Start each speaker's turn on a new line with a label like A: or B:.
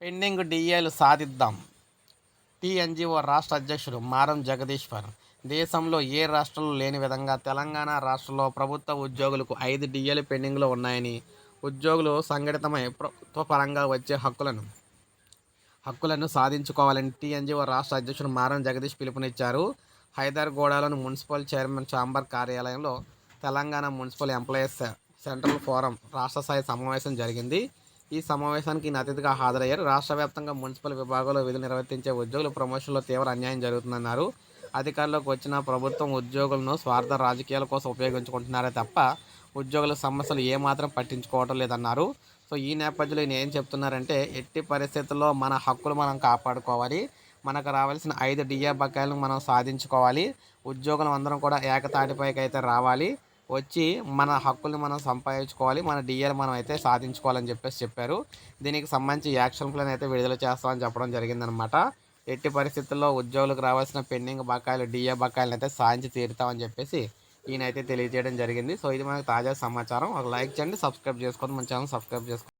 A: Pending డిఏలు సాధిద్దాం. TNGO రాష్ట్ర అధ్యక్షుడు మారం జగదీశ్వర్. దేశంలో ఏ రాష్ట్రంలో లేని విధంగా తెలంగాణ రాష్ట్రంలో ప్రభుత్వ ఉద్యోగులకు ఐదు డిఏలు పెండింగ్లో ఉన్నాయని ఉద్యోగులు సంఘటితమై ప్రభుత్వ పరంగా వచ్చే హక్కులను హక్కులను సాధించుకోవాలని టీఎన్జిఓ రాష్ట్ర అధ్యక్షుడు మారం జగదీష్ పిలుపునిచ్చారు. హైదర్గూడలోని మున్సిపల్ చైర్మన్ ఛాంబర్ కార్యాలయంలో Telangana municipal employees central forum రాష్ట్ర స్థాయి సమావేశం జరిగింది. ఈ సమావేశానికి ఈయన అతిథిగా హాజరయ్యారు. రాష్ట్ర వ్యాప్తంగా మున్సిపల్ విభాగంలో విధులు నిర్వర్తించే ఉద్యోగుల ప్రమోషన్లో తీవ్ర అన్యాయం జరుగుతుందన్నారు. అధికారంలోకి వచ్చిన ప్రభుత్వం ఉద్యోగులను స్వార్థ రాజకీయాల కోసం ఉపయోగించుకుంటున్నారే తప్ప ఉద్యోగుల సమస్యలు ఏమాత్రం పట్టించుకోవటం లేదన్నారు. సో ఈ నేపథ్యంలో ఈయన ఏం చెప్తున్నారంటే ఎట్టి పరిస్థితుల్లో మన హక్కులు మనం కాపాడుకోవాలి. మనకు రావాల్సిన ఐదు డిఏ బకాయిలను మనం సాధించుకోవాలి. ఉద్యోగులం అందరం కూడా ఏకతాటిపైకి అయితే రావాలి. వచ్చి మన హక్కుల్ని మనం సంపాదించుకోవాలి మన డిఎల్ మనం అయితే సాధించుకోవాలని చెప్పేసి చెప్పారు. దీనికి సంబంధించి యాక్షన్ ప్లాన్ అయితే విడుదల చేస్తామని చెప్పడం జరిగిందనమాట ఎట్టి పరిస్థితుల్లో ఉద్యోగులకు రావాల్సిన పెండింగ్ బకాయిలు డిఏ బకాయిలను అయితే సాధించి తీరుతామని చెప్పేసి ఈయన అయితే తెలియజేయడం జరిగింది. సో ఇది మనకు తాజా సమాచారం. ఒక లైక్ చేయండి సబ్స్క్రైబ్ చేసుకోండి. మన ఛానల్ సబ్స్క్రైబ్ చేసుకోండి.